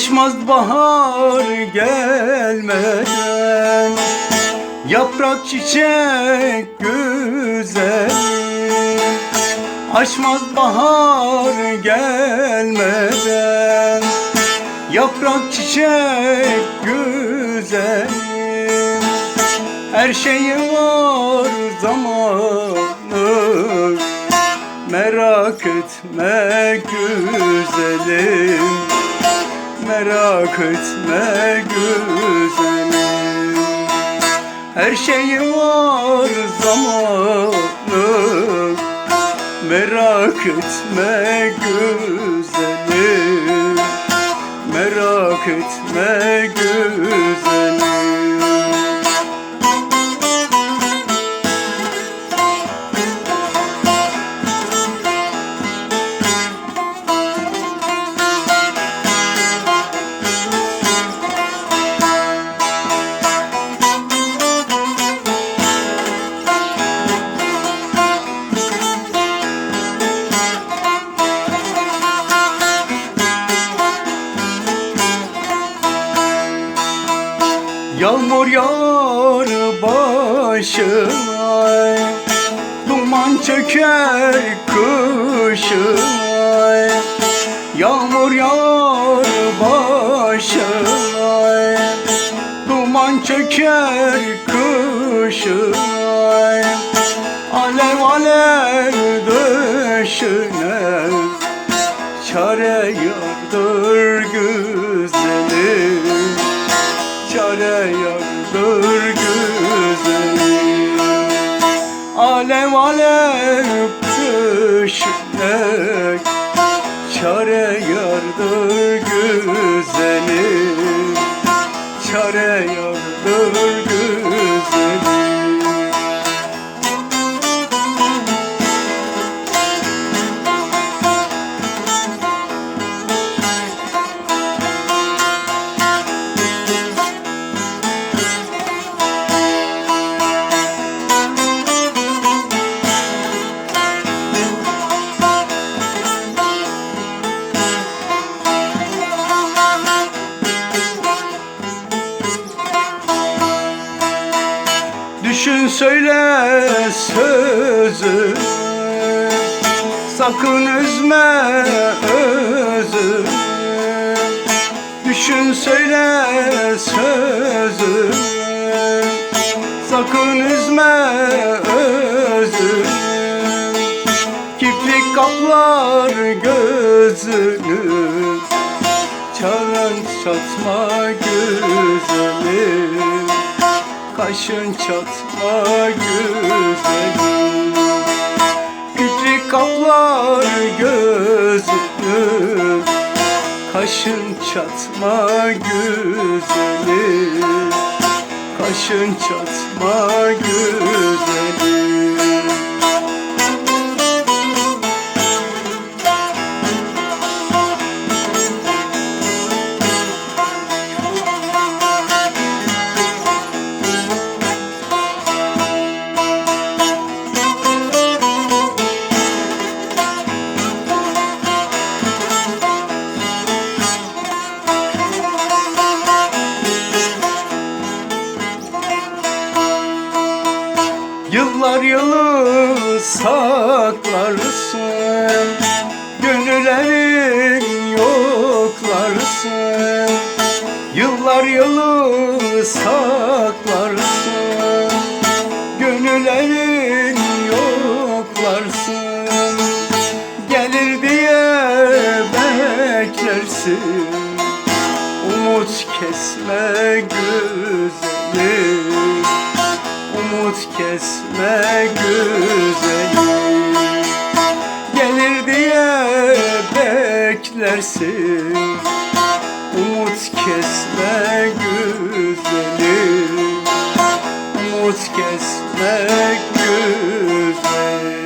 Açmaz bahar gelmeden. Yaprak çiçek güzel. Açmaz bahar gelmeden. Yaprak çiçek güzel. Her şeyi var zamanı. Merak etme güzelim Merak etme güzelim. Her şeyi var zamanı. Merak etme güzelim. Merak etme güzelim Yağmur yağar başıma Duman çöker kışıma Yağmur yağar başıma Duman çöker kışıma Alev alev döşüne Çare Düşün söyle sözü. Sakın üzme özü. Düşün söyle sözü. Sakın üzme özü. Kiprik kaplar gözünü. Çaren çatma güzelim Kaşın çatma güzelim Kükri kaplar gözünü Kaşın çatma güzelim Kaşın çatma güzelim Yılı saklarsın Gönüllerin yoklarsın. Yıllar yılı saklarsın Gönüllerin yoklarsın. Gelir diye beklersin Umut kesme güzelim umut kesme güzelim Gelir diye beklersin. Umut kesme güzelim Umut kesme güzelim